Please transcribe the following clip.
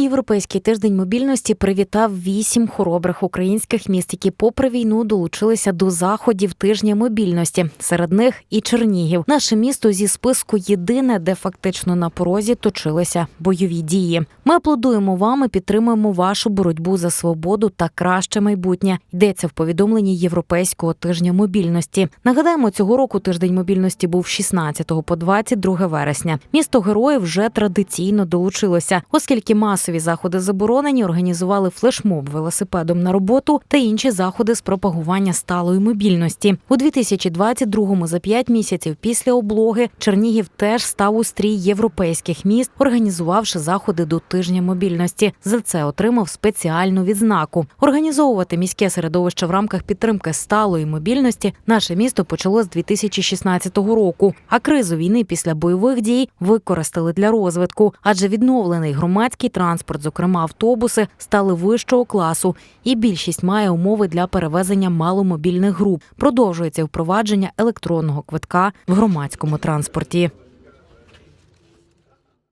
Європейський тиждень мобільності привітав вісім хоробрих українських міст, які, попри війну, долучилися до заходів тижня мобільності. Серед них і Чернігів. Наше місто зі списку єдине, де фактично на порозі точилися бойові дії. Ми аплодуємо вам і підтримуємо вашу боротьбу за свободу та краще майбутнє. Йдеться в повідомленні Європейського тижня мобільності. Нагадаємо, цього року тиждень мобільності був 16 по 22 вересня. Місто героїв вже традиційно долучилося, оскільки масові заходи заборонені, організували флешмоб велосипедом на роботу та інші заходи з пропагування сталої мобільності. У 2022-му за 5 місяців після облоги Чернігів теж став у стрій європейських міст, організувавши заходи до тижня мобільності. За це отримав спеціальну відзнаку. Організовувати міське середовище в рамках підтримки сталої мобільності наше місто почало з 2016 року. А кризу війни після бойових дій використали для розвитку, адже відновлений громадський транспорт, зокрема автобуси, стали вищого класу, і більшість має умови для перевезення маломобільних груп. Продовжується впровадження електронного квитка в громадському транспорті.